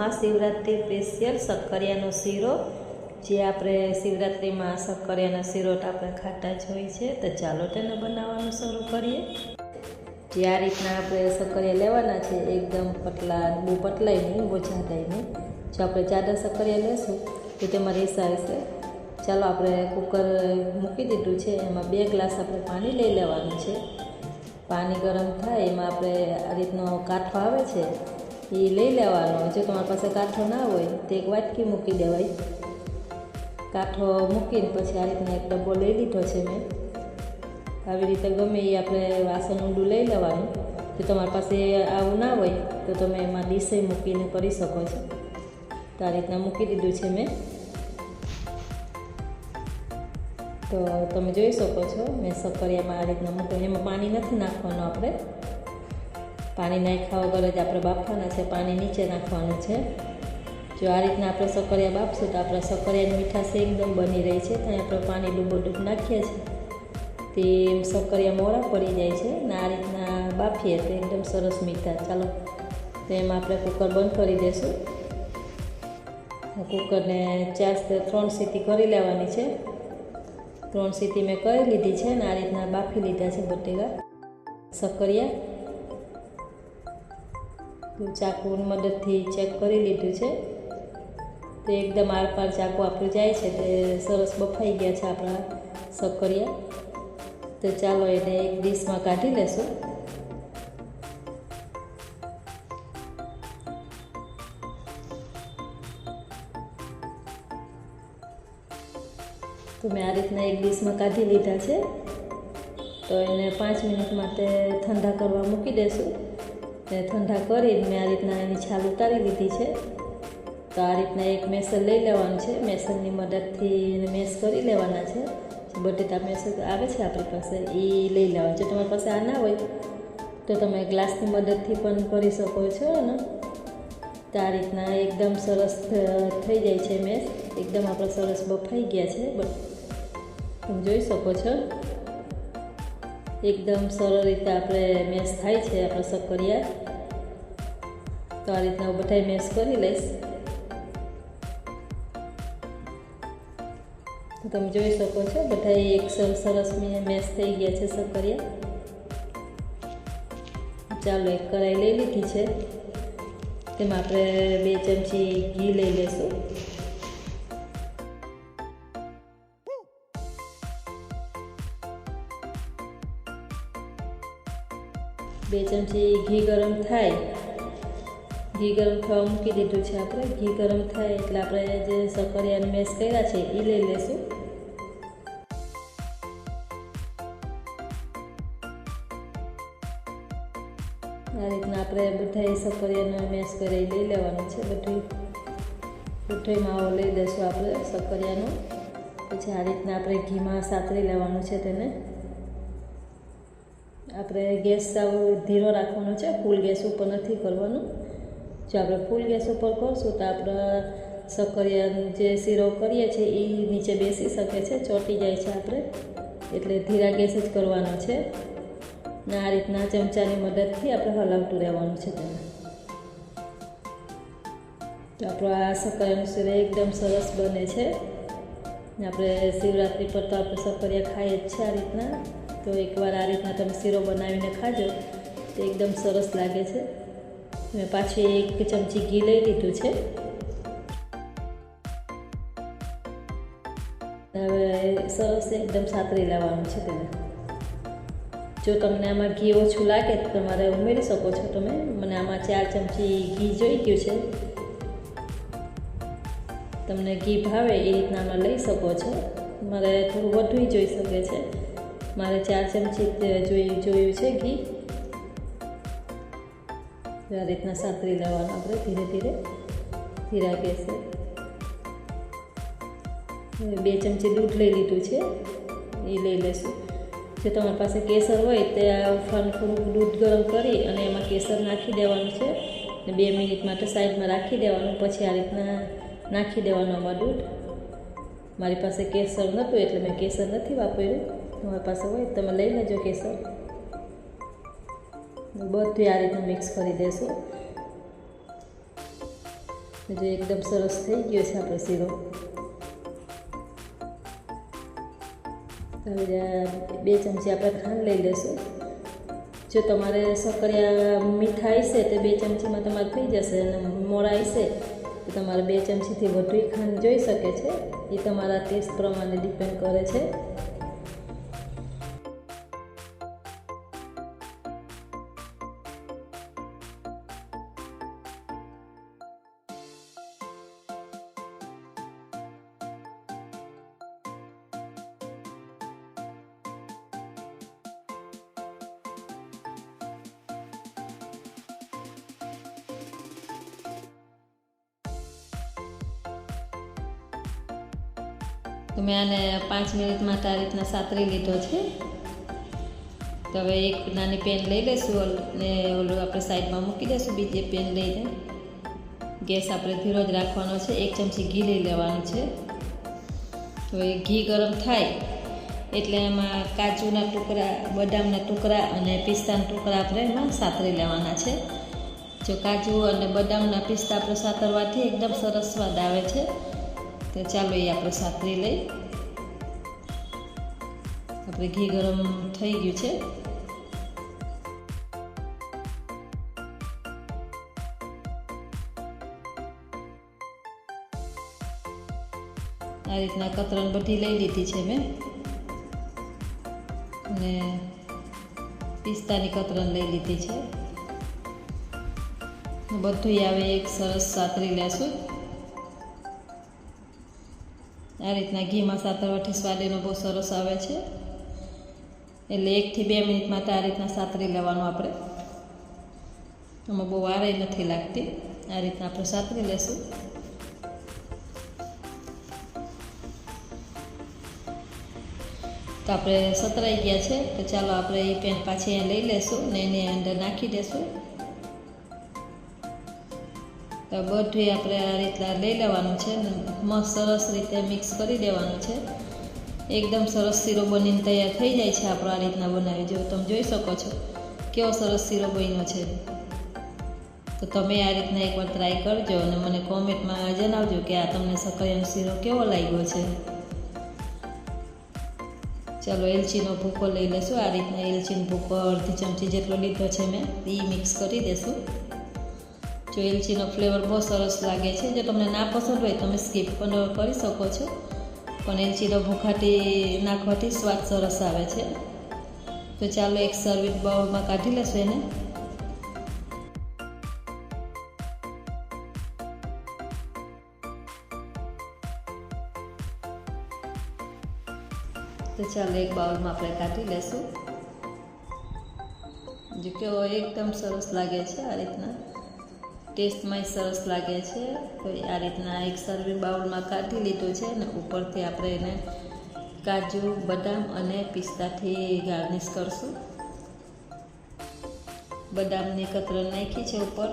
Mahashivratri special શક્કરિયાનો શીરો. જે આપણે શિવરાત્રિમાં શક્કરિયાના શીરોટ આપણે ખાતા જ હોય છે. તો ચાલો તેને બનાવવાનું શરૂ કરીએ. જે આ રીતના આપણે શક્કરિયા લેવાના છે, એકદમ પતલા, બહુ પતલાય નહીં બહુ જાડાય નહીં. જો આપણે જાડા શક્કરિયા લેશું, તો તેમાં રેસા હશે. ચાલો આપણે કુકર મૂકી દીધું છે. એમાં બે ગ્લાસ આપણે પાણી લઈ લેવાનું છે. પાણી ગરમ થાય, એમાં આપણે આ રીતનો કાંઠો આવે છે. એ લઈ લેવાનો. જો તમારી પાસે કાંઠો ના હોય, તો એક વાટકી મૂકી દેવાય. કાંઠો મૂકીને પછી આ રીતના એક ડબ્બો લઈ લીધો છે મેં. આવી રીતે ગમે એ આપણે વાસણ ઊંડું લઈ લેવાનું. જો તમારી પાસે આવું ના હોય, તો તમે એમાં ડીશે મૂકીને કરી શકો છો. તો આ રીતના મૂકી દીધું છે મેં. તો તમે જોઈ શકો છો, મેં સક્કરિયામાં આ રીતના મૂક્યું. એમાં પાણી નથી નાખવાનું આપણે. પાણી નાખ્યા વગર જ આપણે બાફવાના છે, પાણી નીચે નાખવાનું છે. જો આ રીતના આપણે સક્કરિયા બાફશું તો આપણા સક્કરિયાની મીઠાશ એકદમ બની રહી છે, ત્યાં આપણે પાણી ડૂબો ડૂબ નાખીએ છીએ. તે સક્કરિયા મોડા પડી જાય છે ને આ રીતના બાફીએ તો એકદમ સરસ મીઠા. ચાલો, તો એમાં આપણે કુકર બંધ કરી દઈશું કુકરને ચાર ત્રણ સીટી કરી લેવાની છે. ત્રણ સીટી મેં કરી લીધી છે ને આ રીતના બાફી લીધા છે બટેકા. સક્કરિયા ચાકુની મદદથી ચેક કરી લીધું છે. તો એકદમ આરપાર ચાકુ આપણું જાય છે તે સરસ બફાઈ ગયા છે આપણા સક્કરિયા. તો ચાલો એને એક ડીશમાં કાઢી લેશું. તો મેં આ રીતના એક ડીશમાં કાઢી લીધા છે. તો એને પાંચ મિનિટ માટે ઠંડા કરવા મૂકી દેશું. ને ઠંડા કરીને મેં આ રીતના એની છાલ ઉતારી લીધી છે. તો આ રીતના એક મેસર લઈ લેવાનું છે. મેસરની મદદથી એને મેસ કરી લેવાના છે. બટેટા મેસર આવે છે આપણી પાસે, એ લઈ લેવાનું જો તમારી પાસે આ ના હોય તો તમે ગ્લાસની મદદથી પણ કરી શકો છો ને. તો આ રીતના એકદમ સરસ થઈ જાય છે મેસ. એકદમ આપણે સરસ બફાઈ ગયા છે. તમે જોઈ શકો છો. એકદમ સરળ રીતે આપણે મેસ થાય છે આપણે શક્કરિયા તો આ રીતના બધાય મેસ કરી લઈશ. તો તમે જોઈ શકો છો બધા એક સરસ મેસ થઈ ગયા છે શક્કરિયા ચાલો એક કરાઈ લઈ લીધી છે. તેમાં આપણે બે ચમચી ઘી લઈ લઈશું. બે ચમચી ઘી ગરમ થાય. ઘી ગરમ થવા મૂકી દીધું છે આપણે. ઘી ગરમ થાય એટલે આપણે જે સકરિયાને મેશ કર્યા છે એ લઈ લઈશું આ રીતના આપણે બધા સક્કરિયાને મેશ કરી લઈ લેવાનું છે. બધું બધો માવો લઈ દઈશું આપણે સક્કરિયાનો પછી આ રીતના આપણે ઘીમાં સાતરી લેવાનું છે તેને. આપણે ગેસ સાવ ધીરો રાખવાનો છે, ફૂલ ગેસ ઉપર નથી કરવાનું. જો આપણે ફૂલ ગેસ ઉપર કરશું તો આપણા સક્કરિયા જે શીરો કરીએ છીએ એ નીચે બેસી શકે છે, ચોંટી જાય છે આપણે. એટલે ધીરા ગેસ જ કરવાનો છે. ને આ રીતના ચમચાની મદદથી આપણે હલાવતું રહેવાનું છે તેને. તો આપણો આ સક્કરિયાનું શીરો એકદમ સરસ બને છે. આપણે શિવરાત્રિ પર તો આપણે સક્કરિયા ખાઈએ જ છે આ રીતના. તો એકવાર આ રીતના તમે શીરો બનાવીને ખાજો. તો એકદમ સરસ લાગે છે. મેં પાછી એક ચમચી ઘી લઈ લીધું છે. હવે સરસ એકદમ સાતરી લેવાનું છે તેને. જો તમને આમાં ઘી ઓછું લાગે તો તમારે ઉમેરી શકો છો તમે. મને આમાં ચાર ચમચી ઘી જોઈ ગયું છે. તમને ઘી ભાવે એ રીતના આમાં લઈ શકો છો. મારે થોડું વધુ જોઈ શકે છે. મારે ચાર ચમચી જોઈ જોયું છે ઘી. આ રીતના સાતરી લેવાનું આપણે ધીરે ધીરે. ધીરા કેસર બે ચમચી દૂધ લઈ લીધું છે. એ લઈ લેશું. જો તમારી પાસે કેસર હોય તે આ ઉફાનું થોડુંક દૂધ ગરમ કરી અને એમાં કેસર નાખી દેવાનું છે. ને બે મિનિટ માટે સાઈડમાં રાખી દેવાનું. પછી આ રીતના નાખી દેવાનું આમાં દૂધ. મારી પાસે કેસર નહોતું એટલે મેં કેસર નથી વાપર્યું. તમારી પાસે હોય તમે લઈ લેજો કેસર. બધું આ રીતનું મિક્સ કરી દેશું. જે એકદમ સરસ થઈ ગયો છે આપણો શીરો. બે ચમચી આપણે ખાંડ લઈ લેશું. જો તમારે સકરિયા મીઠા હશે તો બે ચમચીમાં તમારે થઈ જશે અને મોડા હશે તો તમારે બે ચમચીથી વધુ ખાંડ જોઈ શકે છે. એ તમારા ટેસ્ટ પ્રમાણે ડિપેન્ડ કરે છે. તો મેં આને પાંચ મિનિટ માટે આ રીતના સાતરી લીધો છે. તો હવે એક નાની પેન લઈ લઈશું ને ઓલું આપણે સાઈડમાં મૂકી દઈશું, બીજી પેન લઈને. ગેસ આપણે ધીરો જ રાખવાનો છે, એક ચમચી ઘી લઈ લેવાનું છે. તો એ ઘી ગરમ થાય એટલે એમાં કાજુના ટુકડા, બદામના ટુકડા અને પિસ્તાના ટુકડા આપણે એમાં સાતરી લેવાના છે. જો કાજુ અને બદામના પિસ્તા આપણે સાતરવાથી એકદમ સરસ સ્વાદ આવે છે. તો ચાલો એ આપણે સાતરી લઈ. આપણે ઘી ગરમ થઈ ગયું છે. આ રીતના કતરણ બધી લઈ લીધી છે મેં. અને પિસ્તાની કતરણ લઈ લીધી છે. બધું આવે એક સરસ સાતરી લેશું. આ રીતના ઘીમાં સાતરવાથી સ્વાદ એનો બહુ સરસ આવે છે. એટલે એકથી બે મિનિટ માટે આ રીતના સાતરી લેવાનું આપણે. આમાં બહુ વારે નથી લાગતી. આ રીતના આપણે સાતરી લેશું. તો આપણે સતરાઈ ગયા છે. તો ચાલો આપણે એ પેન પાછી લઈ લેશું ને એની અંદર નાખી દેશું. તો બધું આપણે આ રીતના લઈ લેવાનું છે મસ્ત સરસ રીતે મિક્સ કરી દેવાનું છે. એકદમ સરસ શીરો બનીને તૈયાર થઈ જાય છે આપણો આ રીતના બનાવી. જો તમે જોઈ શકો છો કેવો સરસ શીરો બન્યો છે. તો તમે આ રીતના એકવાર ટ્રાય કરજો અને મને કોમેન્ટમાં જણાવજો કે આ તમને સકરિયાનો શીરો કેવો લાગ્યો છે. ચાલો એલચીનો ભૂકો લઈ લઈશું આ રીતના એલચીનો ભૂકો અડધી ચમચી જેટલો લીધો છે મેં. એ મિક્સ કરી દેશું. જો એલચીનો ફ્લેવર બહુ સરસ લાગે છે. જો તમને ના પસંદ હોય તમે સ્કીપ પણ કરી શકો છો. પણ એલચીનો ભૂખાટી નાખવાથી સ્વાદ સરસ આવે છે. તો ચાલો એક સર્વિંગ બાઉલમાં કાઢી લેશું એને. તો ચાલો એક બાઉલમાં આપણે કાઢી લેશું. જો કે એકદમ સરસ લાગે છે આ રીતના. ટેસ્ટમાં સરસ લાગે છે. તો આ રીતના એક સર્વિંગ બાઉલમાં કાઢી લીધું છે ને ઉપરથી આપણે એને કાજુ, બદામ અને પિસ્તાથી ગાર્નિશ કરશું. બદામની કતરણ નાખી છે ઉપર.